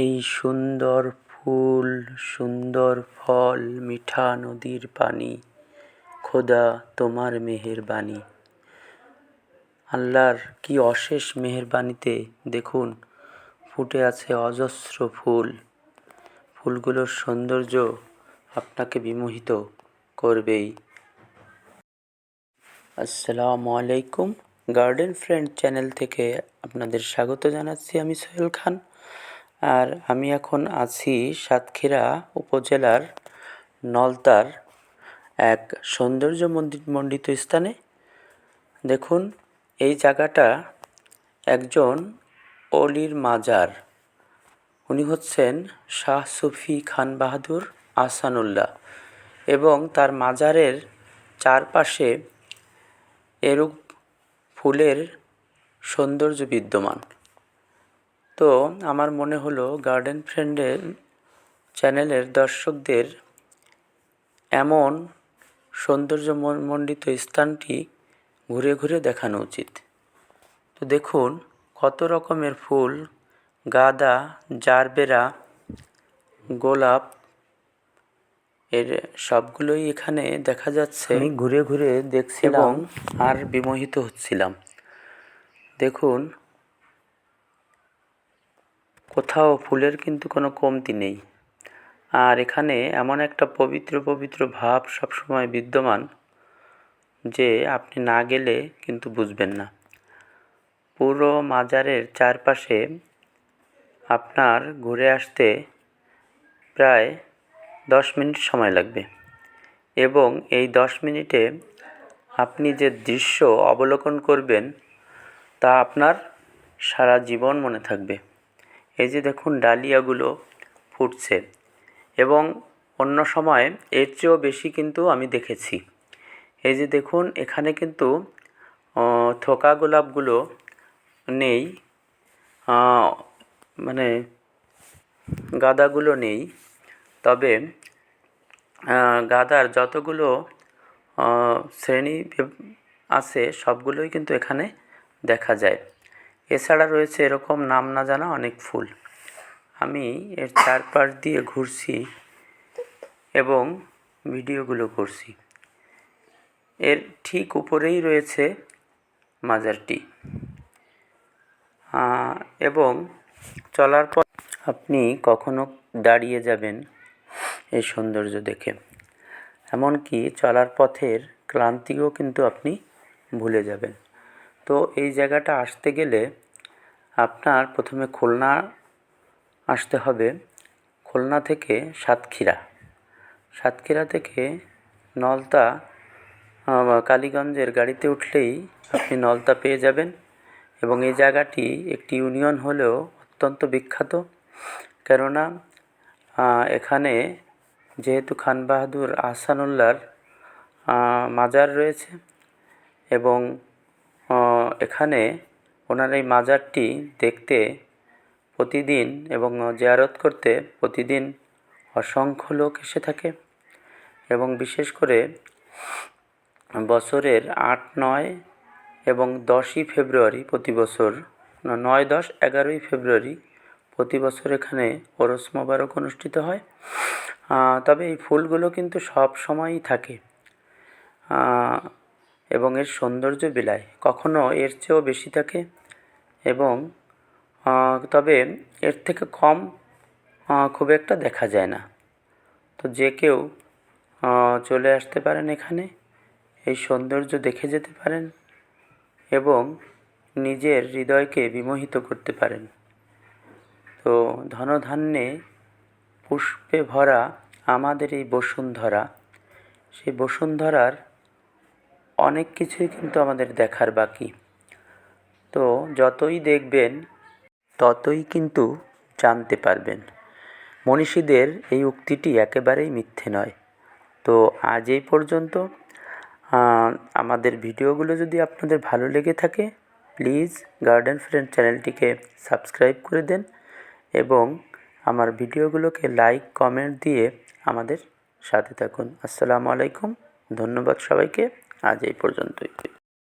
এই সুন্দর ফুল, সুন্দর ফল, মিঠা নদীর পানি। খোদা তোমার মেহেরবানি। আল্লাহর কি অশেষ মেহেরবানিতে দেখুন, ফুটে আছে অজস্র ফুল। ফুলগুলোর সৌন্দর্য আপনাকে বিমোহিত করবেই। আসসালামু আলাইকুম গার্ডেন ফ্রেন্ড চ্যানেল থেকে আপনাদের স্বাগত জানাচ্ছি আমি সোহেল খান। আর আমি এখন আছি সাতক্ষীরা উপজেলার নলতার এক সৌন্দর্য মণ্ডিত স্থানে। দেখুন, এই জায়গাটা একজন অলির মাজার। উনি হচ্ছেন শাহ সুফি খান বাহাদুর আহসানুল্লাহ এবং তার মাজারের চারপাশে এরূপ ফুলের সৌন্দর্য বিদ্যমান। তো আমার মনে হলো গার্ডেন ফ্রেন্ডের চ্যানেলের দর্শকদের এমন সৌন্দর্য মণ্ডিত স্থানটি ঘুরে ঘুরে দেখানো উচিত। তো দেখুন কত রকমের ফুল গাঁদা জারবেরা গোলাপ এর সবগুলোই এখানে দেখা যাচ্ছে। আমি ঘুরে ঘুরে দেখছিলাম। আর বিমোহিত হচ্ছিলাম। দেখুন কোথাও ফুলের কিন্তু কোনো কমতি নেই। আর এখানে এমন একটা পবিত্র পবিত্র ভাব সবসময় বিদ্যমান যে আপনি না গেলে কিন্তু বুঝবেন না। পুরো মাজারের চারপাশে আপনার ঘুরে আসতে প্রায় দশ মিনিট সময় লাগবে এবং এই দশ মিনিটে আপনি যে দৃশ্য অবলোকন করবেন তা আপনার সারা জীবন মনে থাকবে। এই যে দেখুন ডালিয়াগুলো ফুটছে এবং অন্য সময় এর চেয়েও বেশি কিন্তু আমি দেখেছি। এই যে দেখুন, এখানে কিন্তু থোকা গোলাপগুলো নেই মানে গাঁদাগুলো নেই, তবে গাঁদার যতগুলো শ্রেণি আছে সবগুলোই কিন্তু এখানে দেখা যায়। এছাড়া রয়েছে এরকম নাম না জানা অনেক ফুল। আমি এর চারপাশ দিয়ে ঘুরছি এবং ভিডিওগুলো করছি। এর ঠিক উপরেই রয়েছে মাজারটি এবং চলার পর আপনি কখনো দাঁড়িয়ে যাবেন এই সৌন্দর্য দেখে। এমনকি চলার পথের ক্লান্তিও কিন্তু আপনি ভুলে যাবেন। তো এই জায়গাটা আসতে গেলে আপনার প্রথমে খুলনা আসতে হবে। খুলনা থেকে সাতক্ষীরা। সাতক্ষীরা থেকে নলতা কালীগঞ্জের গাড়িতে উঠলেই আপনি নলতা পেয়ে যাবেন এবং এই জায়গাটি একটি ইউনিয়ন হলেও অত্যন্ত বিখ্যাত। কেননা এখানে যেহেতু খান বাহাদুর আহসানুল্লাহর মাজার রয়েছে এবং এখানে ওনার এই মাজারটি দেখতে প্রতিদিন এবং জিয়ারত করতে প্রতিদিন অসংখ্য লোক এসে থাকে এবং বিশেষ করে বছরের আট, নয় এবং দশই ফেব্রুয়ারি প্রতি বছর নয়, দশ, এগারোই ফেব্রুয়ারি প্রতি বছর এখানে ওরস মোবারক অনুষ্ঠিত হয়। তবে এই ফুলগুলো কিন্তু সব সময়ই থাকে। এবং এর সৌন্দর্য বিলায়। কখনো এর চেয়েও বেশি থাকে এবং তবে এর থেকে কম খুব একটা দেখা যায় না। তো যে কেউ চলে আসতে পারেন এখানে, এই সৌন্দর্য দেখে যেতে পারেন এবং নিজের হৃদয়কে বিমোহিত করতে পারেন। তো ধনধান্যে পুষ্পে ভরা আমাদের এই বসুন্ধরা, সেই বসুন্ধরার অনেক কিছুই কিন্তু আমাদের দেখার বাকি। তো যতই দেখবেন, ততই কিন্তু জানতে পারবেন। মনীষীদের এই উক্তিটি একেবারেই মিথ্যে নয়। তো আজ এই পর্যন্ত আমাদের ভিডিওগুলো যদি আপনাদের ভালো লেগে থাকে, প্লিজ গার্ডেন ফ্রেন্ড চ্যানেলটিকে সাবস্ক্রাইব করে দেন এবং আমার ভিডিওগুলোকে লাইক, কমেন্ট দিয়ে আমাদের সাথে থাকুন। আসসালামু আলাইকুম, ধন্যবাদ সবাইকে। আজ এই পর্যন্তই।